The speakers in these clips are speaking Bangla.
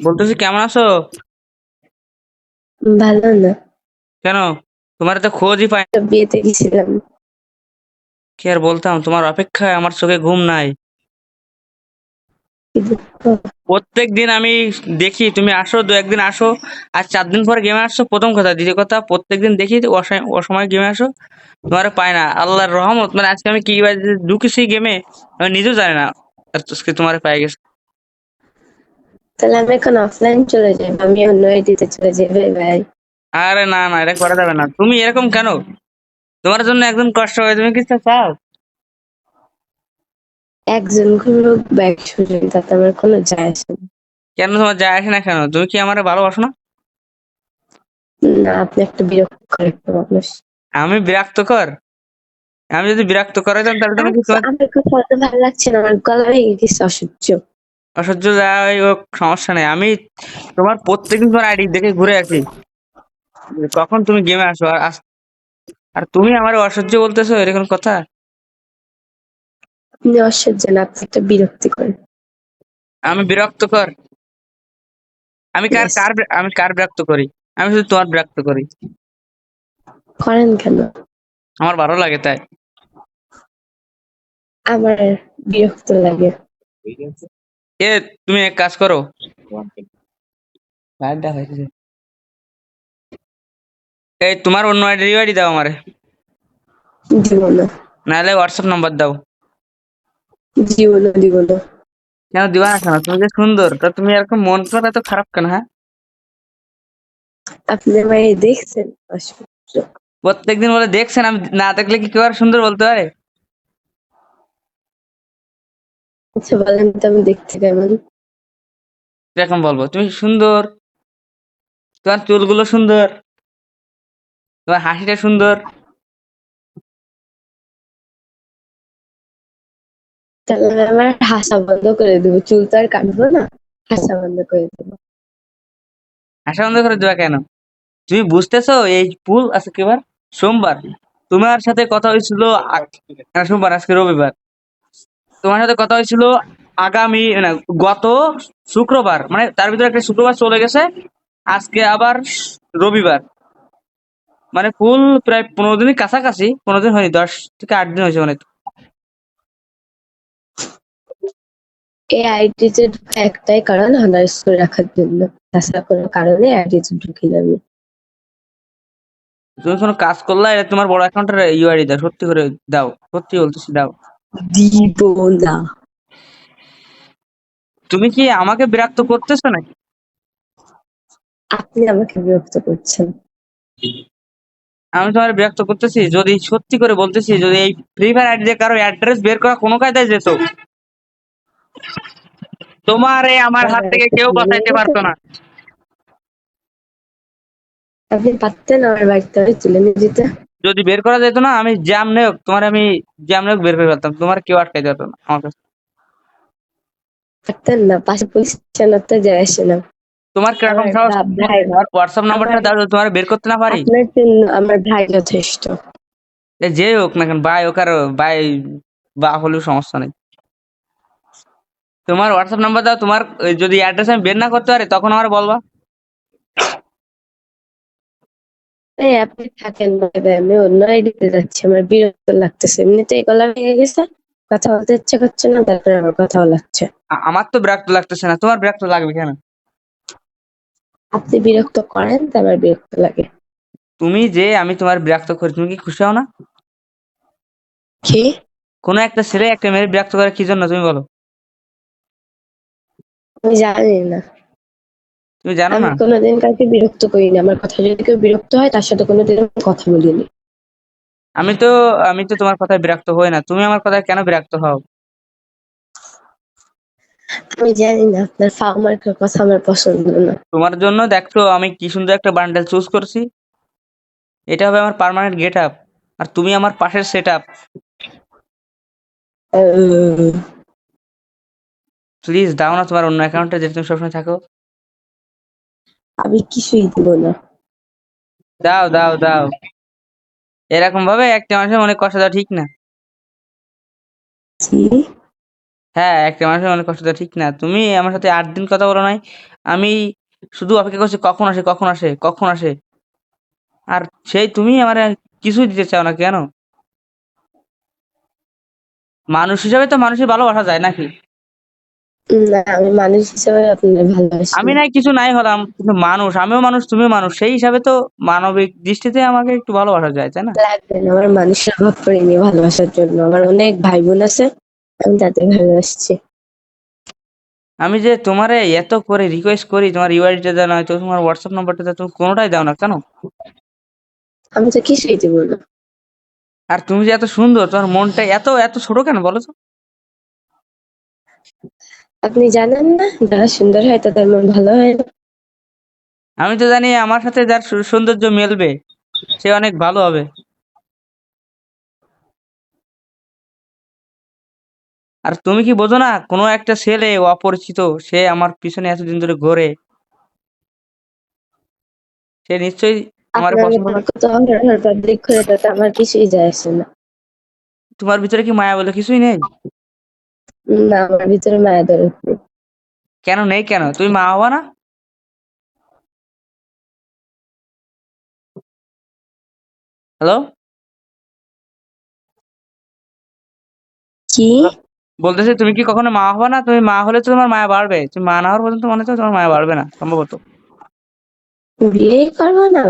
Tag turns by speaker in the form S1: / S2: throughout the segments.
S1: বলতেছি কেমন আছো?
S2: ভালো না।
S1: কেন? তোমার তো খোঁজই পাই
S2: বিয়েতে গেছিলাম।
S1: কি আর বলতাম তোমার অপেক্ষায় আমার চোখে ঘুম নাই। প্রত্যেক দিন আমি দেখি তুমি আসো দু একদিন আসো আর চার দিন পর গেমে আসছো প্রথম কথা দ্বিতীয় কথা প্রত্যেক দিন দেখি অসময় গেমে আসো তোমার পায় না। আল্লাহর রহমত মানে আজকে আমি কি বাজে ঢুকেছি গেমে আমি নিজেও জানি না আজকে তোমার পাই গেছে।
S2: তাহলে আমি এখন অফলাইন চলে যাই। আমি অন্য আইডিতে চলে যাই। ভাই ভাই
S1: আরে না না এটা করা যাবে না। তুমি এরকম কেন? তোমার জন্য একদম কষ্ট হয় তুমি কিছু চাও?
S2: একজন লোক ব্যাগ শুনেন তাতে আমার কোনো যায় আসে না।
S1: কেন তোমার যায় আসে না কেন? তুমি কি আমার ভালোবাসো না?
S2: না আপনি একটা বিরক্ত করে মানুষ।
S1: আমি বিরক্ত কর আমি যদি বিরক্ত করে তাহলে তুমি কি তোমার
S2: আমার কথা ভালো লাগছে না। আমার গলা ভেঙে গেছে অসহ্য।
S1: অসহ্য যাই হোক সমস্যা নেই। আমি তোমার প্রত্যেকদিন তোমার আইডি দেখে ঘুরে আসি। কখন তুমি গেমে আসো? আর আর তুমি আমার অসহ্য বলতেছো? এরকম কথা?
S2: অসহ্য না আপনি একটা বিরক্তি করেন
S1: আমি বিরক্ত কর আমি কার কার আমি কার বিরক্ত করি? আমি শুধু তোমার বিরক্ত করি।
S2: করেন কেন?
S1: আমার ভালো লাগে তাই।
S2: আমার বিরক্ত লাগে।
S1: এ তুমি এক কাজ করো। এই তোমার অন্য আইডি আইডি দাও আমারে।
S2: না
S1: নাহলে হোয়াটসঅ্যাপ নাম্বার দাও। কেন দিবা না কেন? তুমি যে সুন্দর তা তুমি এরকম মন করা এত খারাপ কেন হ্যাঁ?
S2: আপনি আমায় দেখছেন
S1: প্রত্যেকদিন বলে দেখছেন আমি না দেখলে কি কেউ আর সুন্দর বলতে পারে?
S2: আচ্ছা বলেন তো আমি দেখতে কেমন?
S1: এরকম বলব। তুমি সুন্দর। তোমার চুলগুলো সুন্দর। তোমার হাসিটা সুন্দর।
S2: তাহলে আমার হাসা বন্ধ করে দেবো। চুল তো আর কাটবো না হাসা বন্ধ করে দেবো।
S1: হাসা বন্ধ করে দেওয়া কেন? তুমি বুঝতেছো? এই পুল আছে কিবার সোমবার। তোমার সাথে কথা হয়েছিল আ- সোমবার আজকে রবিবার। তোমার সাথে কথা হয়েছিল আগামী না গত শুক্রবার মানে তার ভিতরে একটা শুক্রবার চলে গেছে আজকে আবার রবিবার। মানে ফুল প্রায় পনেরো দিনের কাছাকাছি পনেরো দিন হয়নি দশ থেকে আট দিন হয়েছে মানে।
S2: এই একটাই কারণ আন্ডারস্কোর রাখার জন্য। তাছাড়া কোনো কারণে
S1: তুমি কোনো কাজ করলা এটা তোমার বড় অ্যাকাউন্টের ইউআইডি দাও সত্যি করে দাও সত্যি বলতেছি দাও।
S2: দিব না।
S1: তুমি কি আমাকে বিরক্ত করতেছো নাকি?
S2: আপনি আমাকে বিরক্ত করছেন।
S1: আমি তোমার বিরক্ত করতেছি যদি সত্যি করে বলতেছি যদি এই ফ্রি ফায়ার আইডি কারও অ্যাড্রেস বের করা কোনো কায়দায় যেত তোমার এই আমার হাত থেকে কেউ বাঁচাইতে পারতো না।
S2: আপনি পারতেন আমার বাড়িতে তুলে নিয়ে যেতে
S1: যদি বের করা যেত না আমি জ্যাম নেওক তোমার আমি জ্যাম নেওক বের করে ফেলতাম। তোমার কেউ আটকাইতে পারতো না আমার কাছে।
S2: পারতেন না পাশে পুলিশ স্টেশন তো আসে না।
S1: তোমার কীরকম সাহস?
S2: বা-
S1: হোয়াটসঅ্যাপ নাম্বারটা দাও যদি তোমার বের করতে না পারি?
S2: আপনার জন্য আমার ভাই যথেষ্ট।
S1: যে হোক না কেন ভাই হোক আর ভাই বা হলেও সমস্যা নেই। তোমার হোয়াটসঅ্যাপ নাম্বার দাও তোমার যদি অ্যাড্রেস আমি বের না করতে পারি তখন আমার বলবা।
S2: এই আপনি থাকেন ভাই ভাই আমি অন্য আইডিতে যাচ্ছি আমার বিরক্ত লাগতেছে। এমনিতে এই গলা ভেঙে গেছে কথা বলতে ইচ্ছে করছে না তারপরে আমার কথাও লাগছে।
S1: আমার তো বিরক্ত লাগতেছে না তোমার বিরক্ত লাগবে কেন?
S2: আপনি বিরক্ত করেন তো আমার বিরক্ত লাগে।
S1: তুমি যে আমি তোমার বিরক্ত করি তুমি কি খুশি হও না?
S2: কি?
S1: কোনো একটা ছেলে একটা মেয়ের বিরক্ত করে কি জন্য তুমি বলো?
S2: আমি জানি না।
S1: তুমি জানো
S2: আমি
S1: না?
S2: কোনোদিন কাউকে বিরক্ত করিনি। আমার কথা যদি কেউ বিরক্ত হয় তার সাথে কোনোদিন কথা বলিনি।
S1: আমি তো আমি তো তোমার কথায় বিরক্ত হই না। তুমি আমার কথায় কেন বিরক্ত হও?
S2: আমি জানি না আপনার ফার্মার্কের কথা আমার পছন্দ না।
S1: তোমার জন্য দেখছ আমি কি সুন্দর একটা বান্ডেল চুজ করছি। এটা হবে আমার পার্মানেন্ট গেট আপ আর তুমি আমার পাশের সেট আপ প্লিজ দাও না তোমার অন্য অ্যাকাউন্টে যে তুমি সবসময় থাকো।
S2: আমি কিছুই দিব না।
S1: দাও দাও দাও। এরকম ভাবে একটা মানুষের অনেক কষ্ট দেওয়া ঠিক না। হ্যাঁ একটা মানুষের অনেক কষ্ট দেওয়া ঠিক না। তুমি আমার সাথে আট দিন কথা বলো নাই। আমি শুধু অপেক্ষা করছি কখন আসে কখন আসে কখন আসে। আর সেই তুমি আমার কিছুই দিতে চাও না কেন? মানুষ হিসাবে তো মানুষের ভালোবাসা যায় নাকি?
S2: না আমি মানুষ হিসেবে ভালোবাসি।
S1: আমি নাই কিছু নাই হলাম কিন্তু মানুষ আমিও মানুষ তুমিও মানুষ সেই হিসাবে তো মানবিক দৃষ্টিতে আমাকে একটু ভালোবাসা যায় তাই না?
S2: লাগবে না আমার মানুষের অভাব পড়েনি ভালোবাসার জন্য আমার অনেক ভাই বোন আছে আমি তাদের ভালোবাসছি।
S1: আমি যে তোমারে এত করে রিকোয়েস্ট করি তোমার ইউআইডিটা দাও না তো তোমার হোয়াটসঅ্যাপ নাম্বারটা দাও তুমি কোনোটাই দাও না কেন?
S2: আমি তো কিছুই দিব না
S1: আর তুমি যে এত সুন্দর তোমার মনটা এত এত ছোট কেন বলো তো?
S2: আপনি জানেন না? যারা সুন্দর হয় তাদের মন ভালো হয় না।
S1: আমি তো জানি আমার সাথে যার সু- সৌন্দর্য মেলবে সে অনেক ভালো হবে। আর তুমি কি বোঝো না কোনো একটা ছেলে অপরিচিত সে আমার পিছনে এতদিন ধরে ঘোরে। সে নিশ্চয়ই আমার
S2: আপনার
S1: পছন্দ করে।
S2: কত পাবলিক করে তাতে আমার কিছুই যায় আসে না।
S1: তোমার ভিতরে কি মায়া বলে কিছুই নেই?
S2: না আমার ভিতরে মায়া দরদ নেই।
S1: কেন নেই কেন? তুমি মা হবা না? হ্যালো?
S2: কি?
S1: বলতেছি তুমি কি কখনো মা হবা না? তুমি মা হলে তো তোমার মায়া বাড়বে। তুমি মা না হওয়ার পর্যন্ত মনে হচ্ছে তোমার মায়া বাড়বে না সম্ভবত।
S2: বিয়ে করব না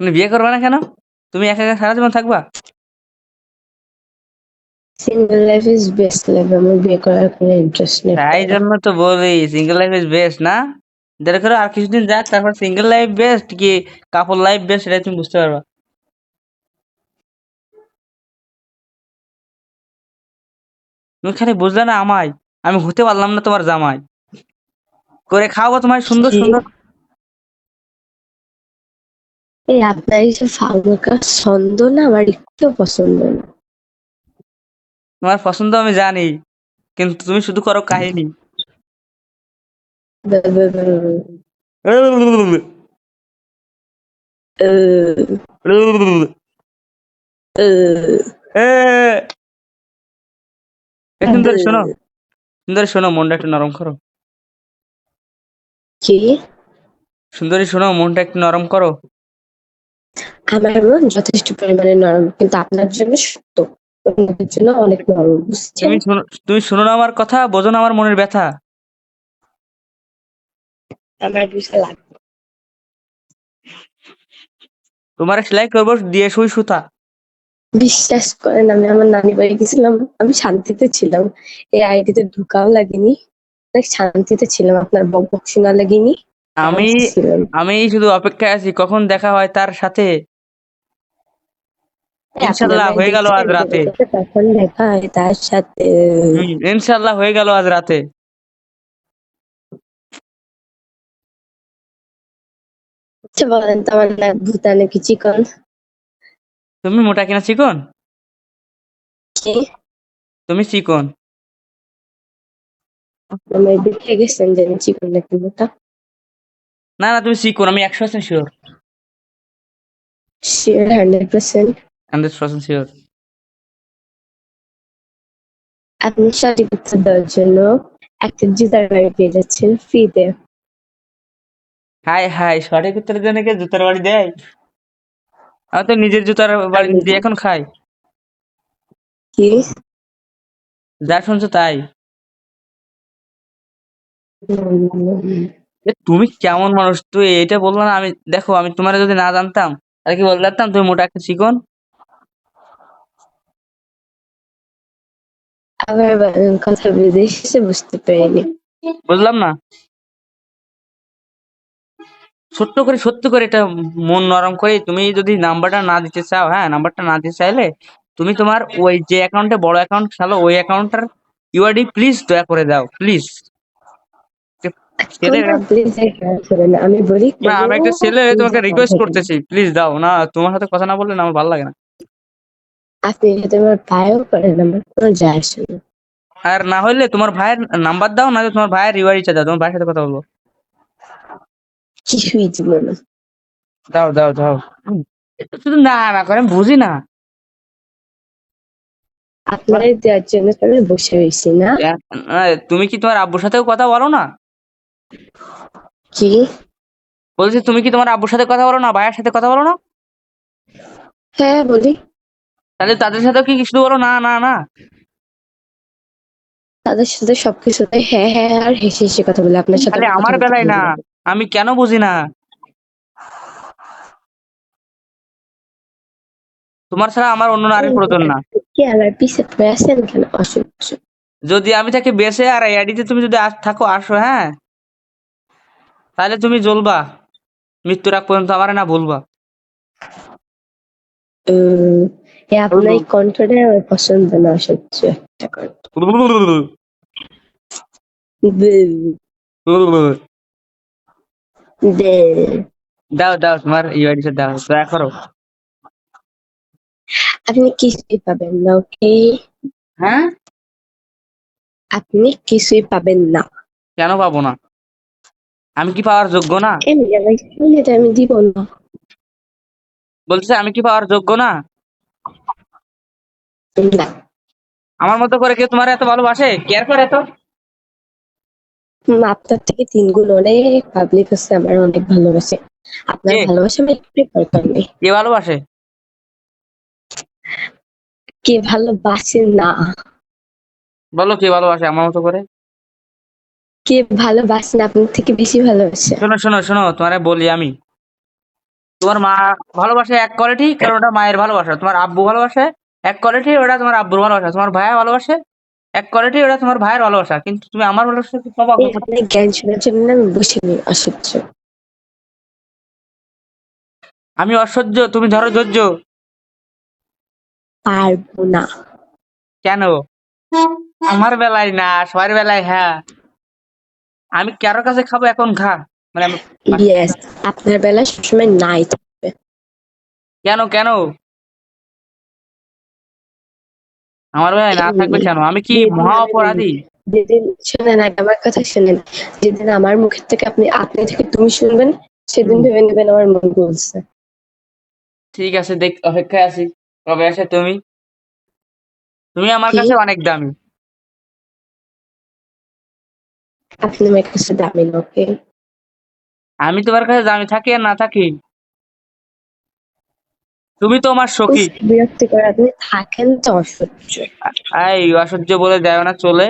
S1: তুমি বিয়ে করবে না কেন? তুমি একা একা সারা জীবন থাকবা?
S2: Single life is best life আমার বিয়ে করার কোনো ইন্টারেস্ট নেই।
S1: তাই জন্য তো বলি সিঙ্গেল লাইফ ইজ বেস্ট না? দেখো আর কিছুদিন যাক তারপর সিঙ্গেল লাইফ বেস্ট কি কাপড় লাইফ বেস্ট সেটা তুমি বুঝতে পারবা। তুমি খালি বুঝলে না আমায় আমি হতে পারলাম না তোমার জামাই। করে খাওয়াবো তোমার সুন্দর সুন্দর।
S2: এই আপনার এই যে ফাউলকা ছন্দ না আমার একটু পছন্দ না।
S1: তোমার পছন্দ আমি জানি কিন্তু তুমি শুধু করো কাহিনী সুন্দরী শোনো সুন্দরী শোনো মনটা একটু নরম করো সুন্দরী শোনো মনটা একটু নরম করো
S2: আমার মন যথেষ্ট পরিমাণে নরম কিন্তু আপনার জন্য শক্ত জন্য অনেক নরম
S1: তুমি শোনো তুমি শোনো না আমার কথা বোঝো না আমার মনের ব্যথা।
S2: আমার বুঝতে লাগবে।
S1: তোমার সেলাই করব দিয়ে সুই সুতা।
S2: বিশ্বাস করেন আমি আমার নানি বাড়ি গেছিলাম আমি শান্তিতে ছিলাম। এই আইডিতে ঢুকাও লাগেনি শান্তিতে ছিলাম আপনার বক বক শোনা লাগেনি।
S1: আমি। আমি শুধু অপেক্ষায় আছি কখন দেখা হয় তার সাথে? ইনশাল্লাহ হয়ে গেল আজ রাতে।
S2: তখন দেখা হয় তার সাথে।
S1: ইনশাল্লাহ হয়ে গেল আজ রাতে।
S2: বলেন তো আমার নাক ভূতা নাকি চিকন?
S1: তুমি মোটা কিনা চিকন?
S2: কি?
S1: তুমি চিকন।
S2: দেখে গেছেন যে চিকন নাকি
S1: না না তুমি চিকন আমি একশো percent sure
S2: sure hundred percent আপনি সঠিক উত্তর দেওয়ার জন্য একটা জুতার বাড়ি পেয়ে যাচ্ছেন ফ্রিতে।
S1: হাই হাই সঠিক উত্তরের জন্য কে জুতার বাড়ি দেয়? আমি তো নিজের জুতার বাড়ি দিয়ে এখন খাই।
S2: কি?
S1: যা শুনছো তাই। এ, তুমি কেমন মানুষ? তুই এটা বলল না আমি দেখো আমি তোমার যদি না জানতাম তাহলে কি বলতে পারতাম? তুমি মোটা একটা চিকন?
S2: আবার কথা বুঝতে পারিনি।
S1: বুঝলাম না। ছোট্ট করে সত্য করে এটা মন নরম করে তুমি যদি নাম্বারটা না দিতে চাও হ্যাঁ নাম্বারটা না দিতে চাইলে তুমি তোমার ওই যে অ্যাকাউন্টে বড় অ্যাকাউন্ট চালো ওই অ্যাকাউন্টটার ইউআইডি প্লিজ দয়া করে দাও প্লিজ
S2: আমি
S1: একটা ছেলে তোমাকে রিকোয়েস্ট করতেছি প্লিজ দাও না তোমার সাথে কথা না বললে না আমার ভালো লাগে না।
S2: আপনি যদি আমার পায়েও করেন আমার কোনো যায় আসে না।
S1: আর না হলে তোমার ভাইয়ের নাম্বার দাও না তোমার ভাইয়ের ইউআইডিটা দাও তোমার ভাইয়ের সাথে কথা বলব।
S2: কিছুই না।
S1: দাও দাও দাও। শুধু না না করে বুঝি না।
S2: দেওয়ার জন্য আমি বসে রয়েছি না?
S1: তুমি কি তোমার আব্বুর সাথেও কথা বলো না?
S2: কি?
S1: বলছি তুমি কি তোমার আব্বুর সাথে কথা বলো না ভাইয়ের সাথে কথা বলো না?
S2: হ্যাঁ বলি।
S1: তাহলে তাদের সাথেও কি শুধু বলো? না না না।
S2: তাদের সাথে সবকিছুতে হ্যাঁ হ্যাঁ আর হেসে হেসে কথা বলে আপনার সাথে
S1: তাহলে আমার বেলায় না। আমি কেন বুঝি না? তোমার ছাড়া আমার অন্য নারীর প্রয়োজন না।
S2: কি আমার পিছে পড়ে আছেন কেন? অসহ্য
S1: যদি আমি তাকে বেসে আর এডিতে তুমি যদি থাকো আসো হ্যাঁ? তাহলে তুমি জ্বলবা। মৃত্যুর আগ পর্যন্ত আমার না ভুলবা।
S2: আপনার কণ্ঠটা আমার পছন্দ না অসহ্য একটা কণ্ঠ।
S1: দাও দাও তোমার ইউআইডি দাও করো।
S2: আপনি কিছুই পাবেন না ওকে?
S1: হ্যাঁ?
S2: আপনি কিছুই পাবেন না।
S1: কেন পাবো না? আমি কি পাওয়ার যোগ্য না?
S2: আমি দিব না।
S1: বলছে আমি কি পাওয়ার যোগ্য না? আমার মতো করে কেউ তোমার এত ভালোবাসে? কেয়ার করে এত
S2: আপনার থেকে তিন গুণ অনেক পাবলিক আছে আমার অনেক ভালোবাসে। আপনার
S1: কে?
S2: ভালোবাসা আমি একটু
S1: কে ভালোবাসে?
S2: কে ভালোবাসে না।
S1: বলো কে ভালোবাসে আমার মতো করে।
S2: কে ভালোবাসে না আপনার থেকে বেশি ভালোবাসে।
S1: শোনো শোনো শোনো তোমার বলি আমি। তোমার মা ভালোবাসে এক কোয়ালিটি কারণ ওটা মায়ের ভালোবাসা। তোমার আব্বু ভালোবাসে এক কোয়ালিটি ওটা তোমার আব্বুর ভালোবাসা। তোমার ভাইয়া ভালোবাসে এক কোয়ালিটি ওটা তোমার ভাইয়ের ভালোবাসা। কিন্তু তুমি আমার ভালোবাসা কি পাবা
S2: জ্ঞান শোনার জন্য আমি বসে নেই অসহ্য।
S1: আমি অসহ্য তুমি ধরো ধৈর্য।
S2: পারব না।
S1: কেন? আমার বেলায় না সবার বেলায় হ্যাঁ। আমি কারও কাছে খাব এখন খা। মানে
S2: ইয়েস আপনার বেলা সবসময় নাই থাকবে
S1: কেন কেন? আমার বেলায় না থাকবে কেন? আমি কি মহা অপরাধী?
S2: যেদিন শোনেন আগে আমার কথা শোনেন। যেদিন আমার মুখের থেকে আপনি আপনি থেকে তুমি শুনবেন সেদিন ভেবে নেবেন আমার মন বলছে।
S1: ঠিক আছে দেখ অপেক্ষায় আছি। কবে আসে তুমি? তুমি আমার কাছে অনেক দামি।
S2: আপনি আমার কাছে দামি না ওকে
S1: আমি তোমার কাছে আমি থাকি আর না থাকি? তুমি তো আমার সখী।
S2: বিরক্তি করে আপনি থাকেন তো অসহ্য।
S1: এই অসহ্য বলে দেয় না চলে।